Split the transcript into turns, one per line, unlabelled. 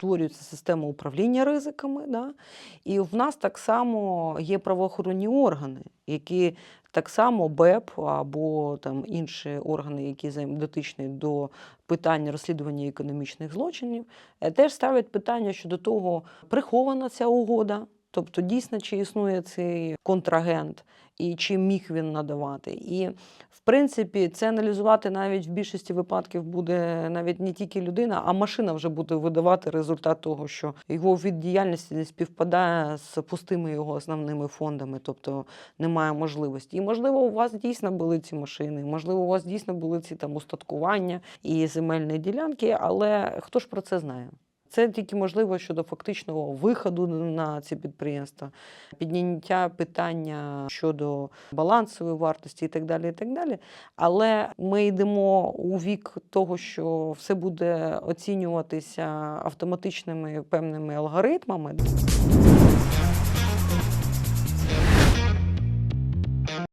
створюється система управління ризиками. Да? І в нас так само є правоохоронні органи, які так само БЕП або там інші органи, які дотичні до питань розслідування економічних злочинів, е, теж ставлять питання щодо того, прихована ця угода, тобто дійсно чи існує цей контрагент і чи міг він надавати. І в принципі, це аналізувати навіть в більшості випадків буде навіть не тільки людина, а машина вже буде видавати результат того, що його від діяльності не співпадає з пустими його основними фондами, тобто немає можливості. І можливо, у вас дійсно були ці машини, можливо, у вас дійсно були ці там устаткування і земельні ділянки, але хто ж про це знає? Це тільки можливо щодо фактичного виходу на ці підприємства, підняття питання щодо балансової вартості і так далі. і так далі. Але ми йдемо у вік того, що все буде оцінюватися автоматичними певними алгоритмами.